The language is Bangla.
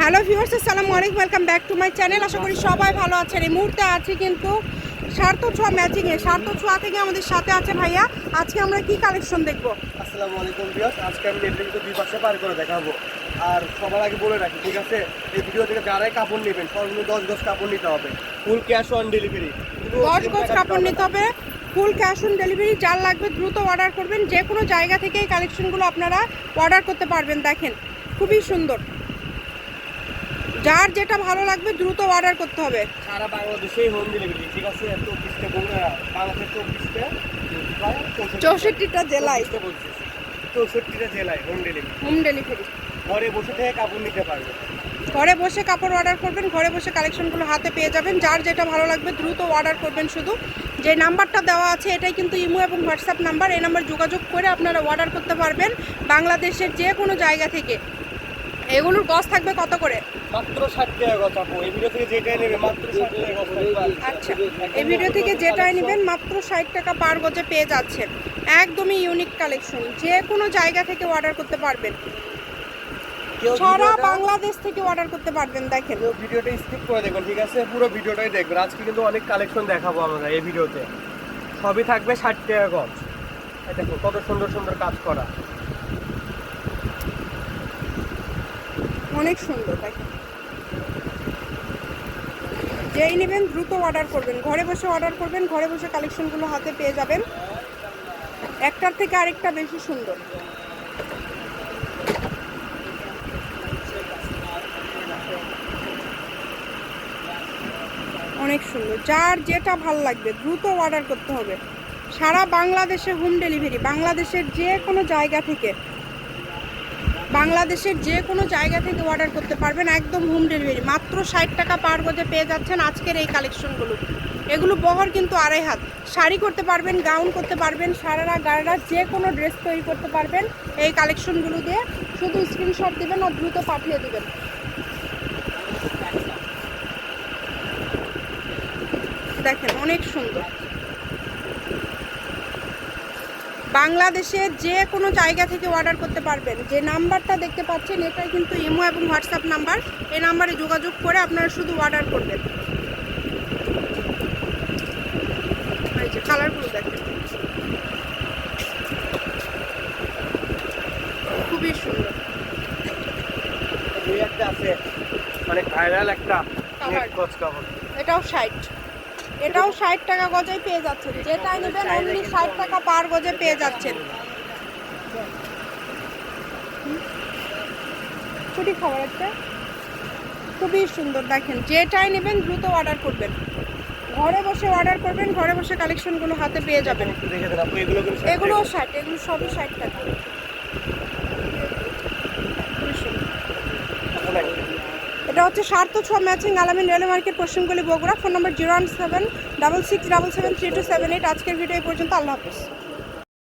হ্যালো ভিউয়ার্স আসসালামু আলাইকুম welcome back to my channel. আশা করি সবাই ভালো আছেন। এই মুহূর্তে আছি কিন্তু সার্থ ছোঁয়া ম্যাচিং এ সার্থ ছোঁয়া থেকে আমাদের সাথে আছে ভাইয়া। আজকে আমরা কি কালেকশন দেখব? আসসালামু আলাইকুম বিয়াস আজকে আমি ভিতর দুই পাশে পার করে দেখাবো। আর সবার আগে বলে রাখি ঠিক আছে? এই ভিডিও থেকে যারাই কাপড় নেবেন সর্বনিম্ন দশ গজ কাপড় নিতে হবে। ফুল ক্যাশ অন ডেলিভারি দশ গজ কাপড় নিতে হবে। ফুল ক্যাশ অন ডেলিভারি যার লাগবে দ্রুত অর্ডার করবেন। যে কোনো জায়গা থেকে এই কালেকশনগুলো আপনারা অর্ডার করতে পারবেন দেখেন। খুবই সুন্দর। যার যেটা ভালো লাগবে দ্রুত অর্ডার করতে হবে। সারা বাংলাদেশেই হোম ডেলিভারি ঠিক আছে? চব্বিশটা বাংলাদেশের চব্বিশটা চৌষট্টিটা। জেলায়। চৌষট্টিটা জেলায় হোম ডেলিভারি হোম ডেলিভারি ঘরে বসে থেকে কাপড় নিতে পারবে ঘরে বসে কাপড় অর্ডার করবেন ঘরে বসে কালেকশনগুলো হাতে পেয়ে যাবেন। যার যেটা ভালো লাগবে দ্রুত অর্ডার করবেন শুধু। যে নাম্বারটা দেওয়া আছে এটাই কিন্তু ইমো এবং হোয়াটসঅ্যাপ নাম্বার। এই নাম্বার যোগাযোগ করে আপনারা অর্ডার করতে পারবেন। বাংলাদেশের যে কোনো জায়গা থেকে। এগুলোর গজ থাকবে কত করে? মাত্র ষাট টাকা গজ আপু। এই ভিডিও থেকে যেটাই নেবে মাত্র ষাট টাকা গজ আচ্ছা এই ভিডিও থেকে যেটাই নেবেন মাত্র ষাট টাকা পার গজে পেয়ে যাচ্ছেন। একদমই ইউনিক কালেকশন যে কোনো জায়গা থেকে অর্ডার করতে পারবেন। সারা বাংলাদেশ থেকে অর্ডার করতে পারবেন দেখেন। ভিডিওটা স্কিপ করে দেখবেন ঠিক আছে? পুরো ভিডিওটাই দেখবেন। আজকে কিন্তু অনেক কালেকশন দেখাবো আমরা এই ভিডিওতে সবই থাকবে ষাট টাকা গজ দেখো কত সুন্দর সুন্দর কাজ করা। অনেক সুন্দর, দেখেন। যেই নেবেন দ্রুত অর্ডার করবেন। ঘরে বসে অর্ডার করবেন, ঘরে বসে কালেকশনগুলো হাতে পেয়ে যাবেন। একটার থেকে আরেকটা বেশি সুন্দর। অনেক সুন্দর। যার যেটা ভালো লাগবে, দ্রুত অর্ডার করতে হবে। সারা বাংলাদেশে হোম ডেলিভারি বাংলাদেশের যে কোনো জায়গা থেকে বাংলাদেশের যে কোনো জায়গা থেকে অর্ডার করতে পারবেন, একদম হোম ডেলিভারি মাত্র ষাট টাকা পার গজে পেয়ে যাচ্ছেন আজকের এই কালেকশনগুলো এগুলো বহর কিন্তু আড়াই হাত। শাড়ি করতে পারবেন গাউন করতে পারবেন, সারারা গাড়া যে কোনো ড্রেস তৈরি করতে পারবেন এই কালেকশনগুলো দিয়ে। শুধু স্ক্রিনশট দেবেন আর দ্রুত পাঠিয়ে দেবেন। দেখেন, অনেক সুন্দর। বাংলাদেশের যে কোনো জায়গা থেকে অর্ডার করতে পারবেন। যে নাম্বারটা দেখতে পাচ্ছেন এটাই কিন্তু ইমো এবং হোয়াটসঅ্যাপ নাম্বার। এই নাম্বারে যোগাযোগ করে আপনারা শুধু অর্ডার করবেন। কালারগুলো দেখেন। খুবই সুন্দর। একটা আছে মানে ভাইরাল একটা এটাও ষাট। এটাও ষাট টাকা গজে পেয়ে যাচ্ছেন। যেটাই নেবেন অনলি ষাট টাকা পার গজে পেয়ে যাচ্ছেন। ছুটি খাবার একটা? খুবই সুন্দর দেখেন। যেটাই নেবেন দ্রুত অর্ডার করবেন। ঘরে বসে অর্ডার করবেন ঘরে বসে কালেকশনগুলো হাতে পেয়ে যাবেন। এগুলো। ষাট এগুলো সবই ষাট টাকা খুবই সুন্দর। এখন একটা। এটা হচ্ছে সার্থ ছ matching Alamin railway market পশ্চিমগুলি Bogura. Phone number zero one seven double six double seven three two seven eight. আজকের ভিডিও পর্যন্ত। আল্লাহ হাফিজ।